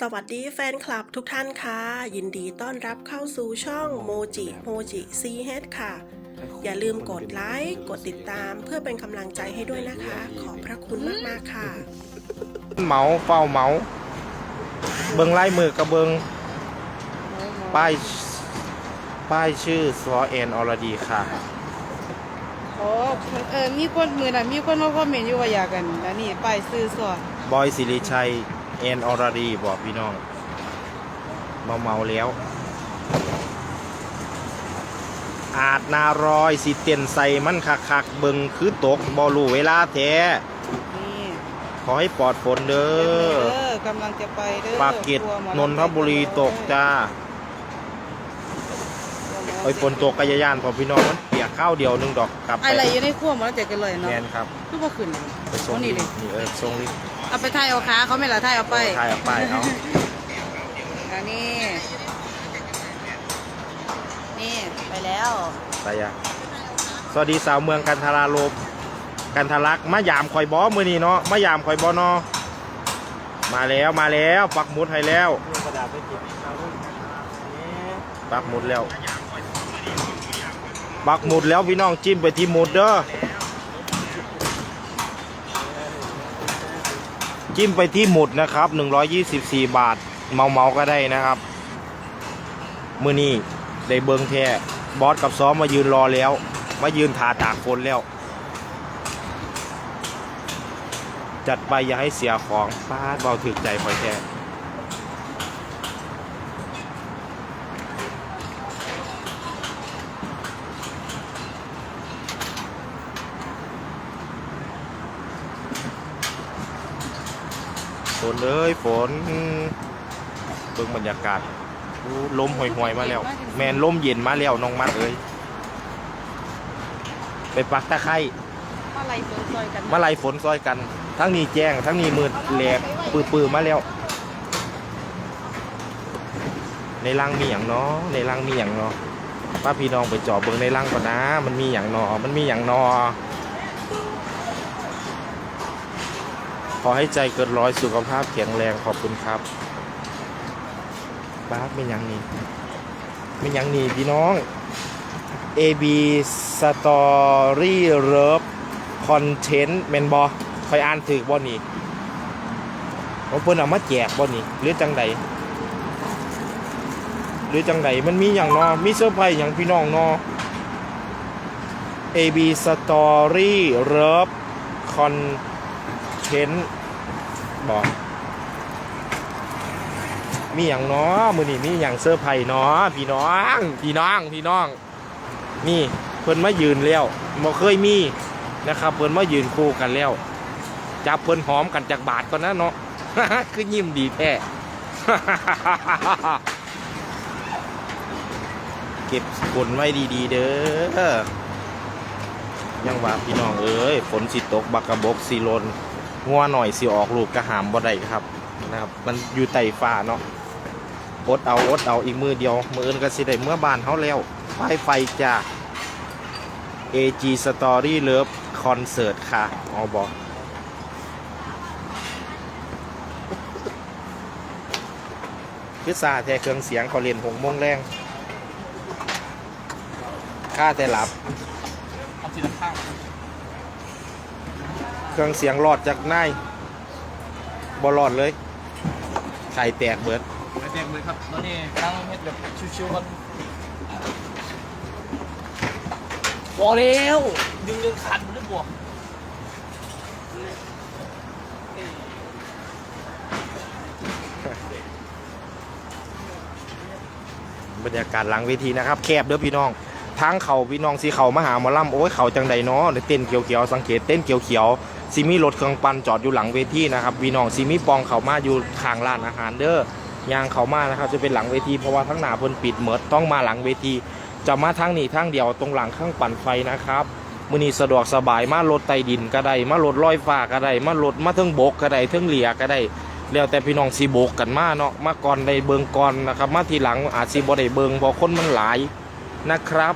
สวัสดีแฟนคลับทุกท่านค่ะ ยินดีต้อนรับเข้าสู่ช่องโมจิโมจิซีเฮดค่ะ อย่าลืมกดไลค์กดติดตามเพื่อเป็นกำลังใจให้ด้วยนะคะ ขอบพระคุณมาก ๆ ค่ะเหมาเฝ้าเหมาเบิงไล่มือกับเบิงป้าย ป้ายชื่อซอเอนอรดีค่ะ โอ้เออมีคนมือน่ะมีคนมาคอมเมนต์อยู่ว่าอยากกันอันนี้ป้ายซื้อสอดบอยสิริชัย เอนอรดีบอกพี่น้อง เมาเมาแล้ว อาจนารอยสิเตียนใส่มันคักคักๆเบิงคือตกบอลูเวลาแท้ นี่ขอให้ปลอดฝนเด้เด้ออกำลังจะไปเด้อปากเกร็ดกลัวหมอลำนนทบุรีตกจ้ากลัวหมอลำไอ้ฝนตกกระยานพอพี่น้องมันเปียกข้าวเดียวหนึงดอกกลับไปอะไรอยู่ในขั้วหมอลำใจกันเลยแมเนาะนครับคือว่าขึ้นไปส่งเอานี่นี่ดินี่เออส่งลิ เอาไปถ่ายเอาขาเขาไม่ละถ่ายเอาไปถ่ายออกไปเอาอันนี้ นี่ไปแล้วไปยะสวัสดีสาวเมืองกันทราลมกันทะลักมายามคอยบอมือนี่เนาะมายามคอยบอเนาะมาแล้วมาแล้วปักหมุดให้แล้วปักหมุดแล้วปักหมุดแล้วพี่น้องจิ้มไปที่หมุดเด้อ จิ้มไปที่หมุดนะครับ 124 บาท เมาเมาๆก็ได้นะครับ มือนี้ได้เบิงแท้บอสกับซ้อมมายืนรอแล้ว มายืนถาตากฝนแล้ว จัดไปอย่าให้เสียของฟาดเบาถึกใจคอยแท้ ฝนเอ้ยฝนเบิ่งบรรยากาศอู้ลมห่วยๆมาแล้ว แมนลมเย็นมาแล้วน้องมัดเอ้ยไปปักตะไคร้มาไล่ฝนซอยกันมาไล่ฝนซอยกัน ทั้งนี้แจ้ง ทั้งนี้มืดแหลกปือปือๆมาแล้ว ในรังมีอย่างเนาะในรังมีอย่างเนาะป้าพี่น้องไปเจอบเบิ่งในรังก่อนนะ มันมีอย่างเนอมันมีอย่างเนอ ขอให้ใจเกินร้อยสุขภาพแข็งแรงขอบคุณครับป้าเป็นอย่างนี้เป็นอย่างนี้พี่น้อง AB Story Love Content แมนบอคอยอ่านถือบ่นี่ผมเพิ่นเอามาแจกบ่นี่หรือจังใดหรือจังใดมันมีอย่างนอมีเซอร์ไพรส์อย่างพี่น้องนอ AB Story Love Content บอกมีอย่างนาะมือนี่มีอย่างเซอร์ไพรส์เนาะพี่น้องพี่น้องพี่น้องนี่เพิ่นมายืนแล้วบ่เคยมีนะครับ เพิ่นมายืนคู่กันแล้วจับเพิ่นหอมกันจากบาทก่อนนะเนาะคือยิ้มดีแท้เก็บฝนไว้ดี ๆ เด้อยังว่าพี่น้องเอ้ยฝนสิตกบักกระบกสิลน งัวหน่อยสิออกลูกกระหามบ่ได้ครับนะครับ มันอยู่ใต้ฟ้าเนาะอดเอาอดเอาอีกมือเดียว มืออื่นก็สิได้เมื่อบานเฮาแล้วไฟไฟจ้า AG Story Love Concert ค่ะอ๋อบอกคือซาแท้เครื่องเสียงเขาเรียนหงมงแรง ค่าแต่หลับเอาทีละข้าง เครื่องเสียงรอดจากนายบอรอดเลย ไข่แตกเบิดไม่แตกเลยครับแล้วนี่นั่งเฮ็ดแบบชิวๆกันบอกแล้วดึงดึงขาดมันด้วยบวกบรรยากาศหลังเวทีนะครับ แคบเด้อพี่น้องทางเขาพี่น้องสีเขามาหาหมอลำโอ้ยเขาจังใดเนาะเต้นเขียวๆสังเกตเต้นเขียวๆ ซีมีรถเครื่องปั่นจอดอยู่หลังเวทีนะครับพี่น้องซีมีปองเขามาอยู่ข้างร้านอาหารเด้อยางเขามานะครับจะเป็นหลังเวทีเพราะว่าทั้งหนาเพิ่นปิดเหมิดต้องมาหลังเวที จะมาทางนี้ทางเดียวตรงหลังข้างปั่นไฟนะครับมือนี้สะดวกสบายมารถไตดินก็ได้มารถลอยฟ้าก็ได้มารถมาเทิงบกก็ได้เทิงเหลียก็ได้แล้วแต่พี่น้องสีโบกกันมาเนาะมาก่อนได้เบิงก่อนนะครับ มาทีหลังอาจสีบ่ได้เบิงเพราะคนมันหลายนะครับ